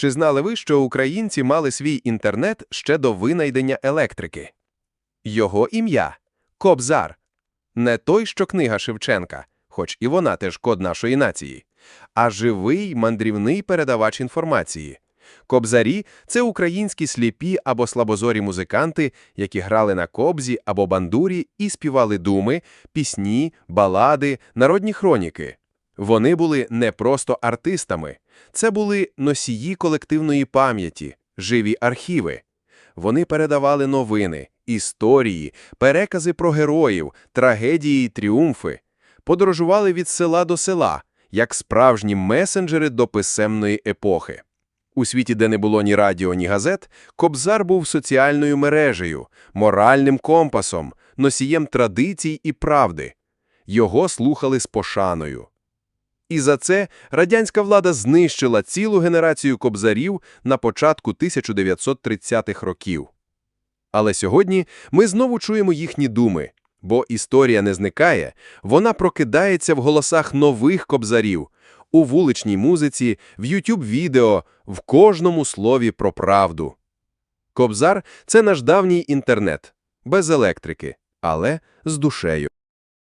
Чи знали ви, що українці мали свій інтернет ще до винайдення електрики? Його ім'я – Кобзар. Не той, що книга Шевченка, хоч і вона теж код нашої нації, а живий мандрівний передавач інформації. Кобзарі – це українські сліпі або слабозорі музиканти, які грали на кобзі або бандурі і співали думи, пісні, балади, народні хроніки. Вони були не просто артистами, це були носії колективної пам'яті, живі архіви. Вони передавали новини, історії, перекази про героїв, трагедії й тріумфи, подорожували від села до села, як справжні месенджери до писемної епохи. У світі, де не було ні радіо, ні газет, Кобзар був соціальною мережею, моральним компасом, носієм традицій і правди. Його слухали з пошаною. І за це радянська влада знищила цілу генерацію кобзарів на початку 1930-х років. Але сьогодні ми знову чуємо їхні думи, бо історія не зникає, вона прокидається в голосах нових кобзарів, у вуличній музиці, в YouTube-відео, в кожному слові про правду. Кобзар – це наш давній інтернет, без електрики, але з душею.